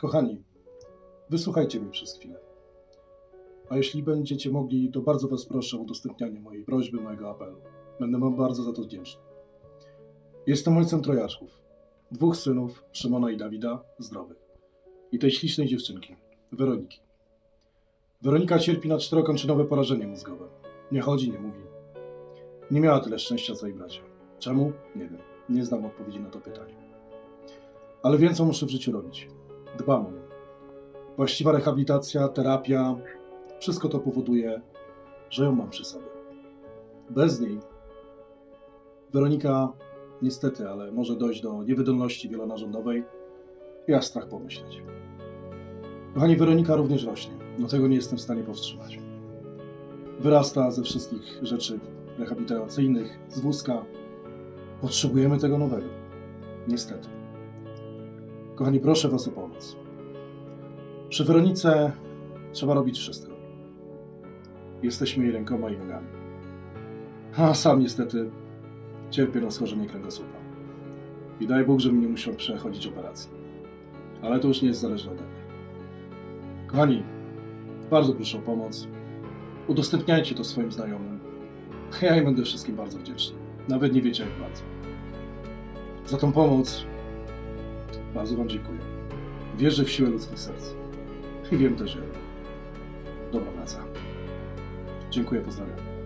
Kochani, wysłuchajcie mnie przez chwilę. A jeśli będziecie mogli, to bardzo Was proszę o udostępnianie mojej prośby, mojego apelu. Będę Wam bardzo za to wdzięczny. Jestem ojcem trojaczków. Dwóch synów, Szymona i Dawida, zdrowych. I tej ślicznej dziewczynki, Weroniki. Weronika cierpi na czterokończynowe porażenie mózgowe. Nie chodzi, nie mówi. Nie miała tyle szczęścia co jej bracia. Czemu? Nie wiem. Nie znam odpowiedzi na to pytanie. Ale wiem, co muszę w życiu robić. Dbam o nią. Właściwa rehabilitacja, terapia, wszystko to powoduje, że ją mam przy sobie. Bez niej Weronika niestety, ale może dojść do niewydolności wielonarządowej. Ja strach pomyśleć. Kochani, Weronika również rośnie. No tego nie jestem w stanie powstrzymać. Wyrasta ze wszystkich rzeczy rehabilitacyjnych, z wózka. Potrzebujemy tego nowego. Niestety. Kochani, proszę Was o pomoc. Przy Weronice trzeba robić wszystko. Jesteśmy jej rękoma i nogami. A sam niestety cierpię na schorzenie kręgosłupa. I daj Bóg, żebym nie musiał przechodzić operacji. Ale to już nie jest zależne ode mnie. Kochani, bardzo proszę o pomoc. Udostępniajcie to swoim znajomym. Ja im będę wszystkim bardzo wdzięczny. Nawet nie wiecie jak bardzo. Za tą pomoc bardzo Wam dziękuję. Wierzę w siłę ludzkich serc. I wiem też, że dobra praca. Dziękuję, pozdrawiam.